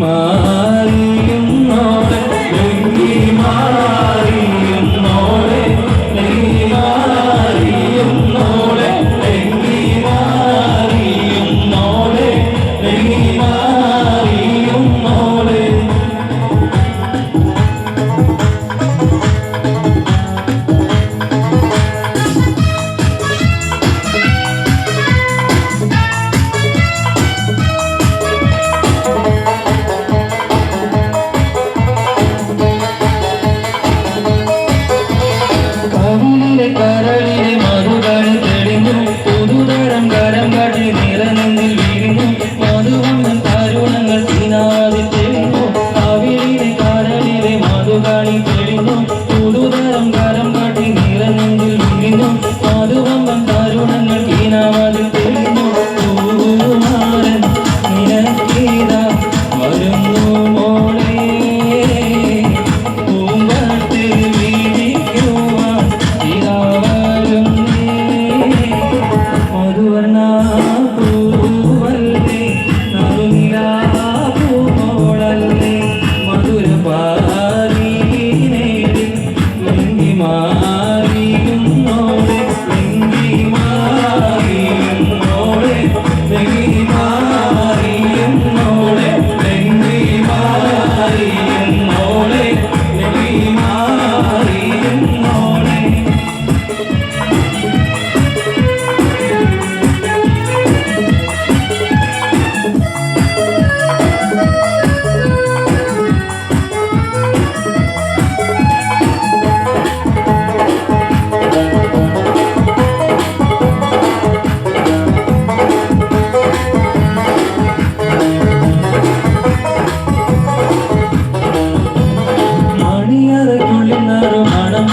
My. não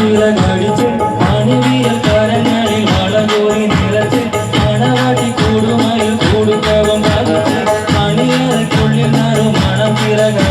விளங்க அடிச்சு அணுவிய கரங்களில் மலகோரி நிலச்சு மணவாட்டி கூடுமையில் கூடுக்கவும் பாதிச்சு அணியரை கொள்ளினாரும் மனம் பிறகு